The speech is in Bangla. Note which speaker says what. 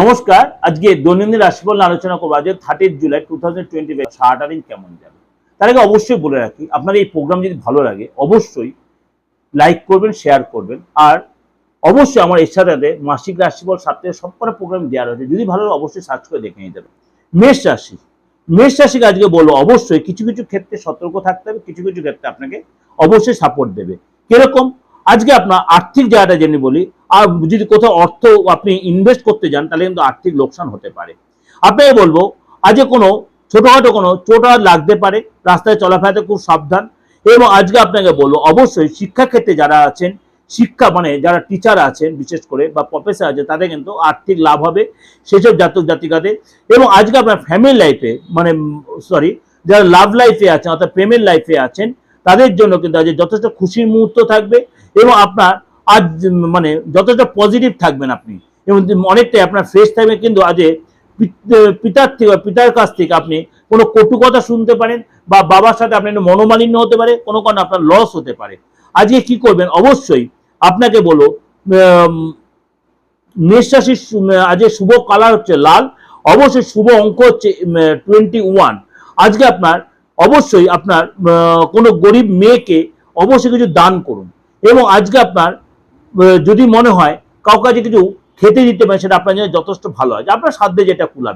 Speaker 1: নমস্কার, আজকে দৈনন্দিন রাশিফল আলোচনা করব। আজকে thirteen July two thousand twenty five সারাটা দিন কেমন যাবে তার আগে অবশ্যই বলে রাখি, আপনার এই প্রোগ্রাম যদি ভালো লাগে, অবশ্যই লাইক করবেন শেয়ার করবেন। আর অবশ্যই আমার এর সাথে মাসিক রাশিফল সাপ্তাহে সব কটা প্রোগ্রাম দেওয়া রয়েছে। যদি ভালো অবশ্যই সার্চ করে দেখে নিতে হবে মেষ রাশি, মেষ রাশিকে আজকে বলব, অবশ্যই কিছু কিছু ক্ষেত্রে সতর্ক থাকতে হবে, কিছু কিছু ক্ষেত্রে আপনাকে অবশ্যই সাপোর্ট দেবে। কীরকম? আজকে আপনার আর্থিক জায়গাটা জেনে বলি আর যদি কোথাও অর্থ আপনি ইনভেস্ট করতে যান, তাহলে কিন্তু আর্থিক লোকসান হতে পারে। আপনাকে বলব, আজকে কোনো ছোটোখাটো কোনো চোট লাগতে পারে, রাস্তায় চলাফেরাতে খুব সাবধান। এবং আজকে আপনাকে বলব, অবশ্যই শিক্ষাক্ষেত্রে যারা আছেন, শিক্ষা মানে যারা টিচার আছেন, বিশেষ করে, বা প্রফেসর আছে, তাদের কিন্তু আর্থিক লাভ হবে, সেসব জাতক জাতিকাদের। এবং আজকে আপনার ফ্যামিলি লাইফে মানে সরি যারা লাভ লাইফে আছেন, অর্থাৎ প্রেমের লাইফে আছেন, তাদের জন্য কিন্তু আজকে যথেষ্ট খুশির মুহূর্ত থাকবে। এবং আপনার আজ মানে যতটা পজিটিভ থাকবেন আপনি। এবং অনেকটাই আপনার ফ্রেশ থাকবে কিন্তু আজ পিতার থেকে পিতার কাছ থেকে আপনি কোনো কটু কথা শুনতে পারেন বা বাবার সাথে আপনার একটু মনোমালিন্য হতে পারে, কোনো কারণে আপনার লস হতে পারে। আজকে কি করবেন? অবশ্যই আপনাকে বলো মেষ রাশির আজকে শুভ কালার হচ্ছে লাল, অবশ্যই শুভ অঙ্ক হচ্ছে টোয়েন্টি ওয়ান আজকে আপনার, অবশ্যই আপনার কোনো গরিব মেয়েকে অবশ্যই কিছু দান করুন। এবং আজকে আপনার যদি মনে হয় কাউকে কাছে খেতে দিতে পারেন, সেটা আপনার জন্য যথেষ্ট ভালো হয়। আপনার সাধ্যে যেটা কুলাবে।